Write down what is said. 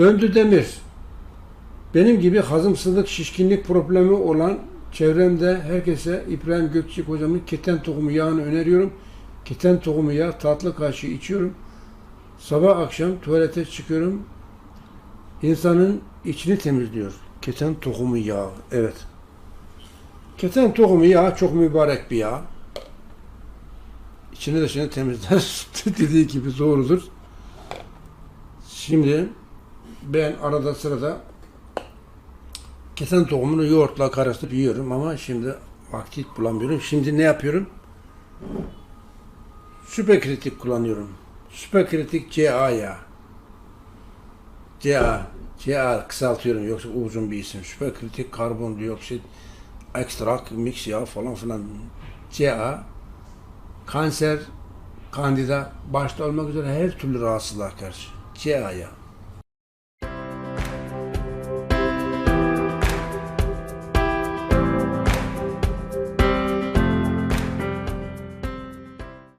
Döndü demir. Benim gibi hazımsızlık, şişkinlik problemi olan çevremde herkese İbrahim Gökçek hocamın keten tohumu yağını öneriyorum. Keten tohumu yağı tatlı kaşığı içiyorum. Sabah akşam tuvalete çıkıyorum. İnsanın içini temizliyor. Keten tohumu yağı. Evet. Keten tohumu yağı çok mübarek bir yağ. İçini dışını temizler. Dediği gibi doğrudur. Şimdi ben arada sırada kesen tohumunu yoğurtla karıştırıp yiyorum ama şimdi vakit bulamıyorum. Şimdi ne yapıyorum? Süperkritik kullanıyorum. Süperkritik CA yağı. CA. CA kısaltıyorum yoksa uzun bir isim. Süperkritik karbondioksit ekstrak, mix yağ falan filan. CA kanser, kandida başta olmak üzere her türlü rahatsızlığa karşı. CA yağı.